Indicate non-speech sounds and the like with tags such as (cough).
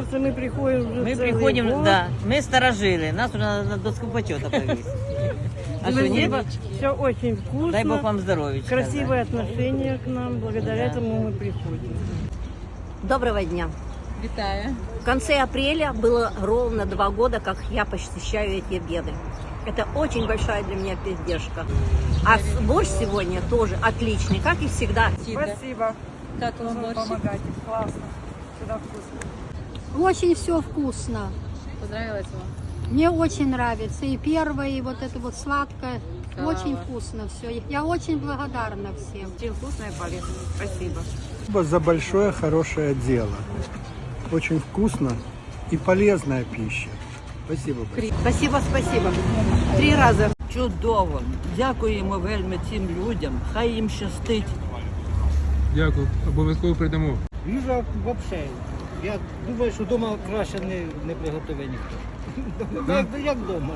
сердце, мы приходим уже Мы целый приходим, год. да, мы сторожили, нас уже на, на доску почета повесили. (laughs) А что? Все очень вкусно. Дай Бог вам здоровья. Красивое отношение к нам, благодаря Да. этому мы приходим. Доброго дня. Вітаю. В конце апреля было ровно два года, как я посещаю эти обеды. Это очень большая для меня поддержка. А с- борщ сегодня тоже отличный, как и всегда. Спасибо. Как вам? Помогайте. Классно. Всегда вкусно. Очень все вкусно. Понравилось вам? Мне очень нравится. И первое, и вот это вот сладкое. Клава. Очень вкусно все. Я очень благодарна всем. Очень вкусно и полезно. Спасибо. Спасибо за большое хорошее дело. Очень вкусно и полезная пища. Спасибо. Спасибо, спасибо. Три раза. Чудово. Дякуємо вельми цим людям. Хай їм щастить. Дякую, обов'язково прийдемо. Їжа взагалі. Я думаю, що вдома краще не, не приготує ніхто. Як, як вдома.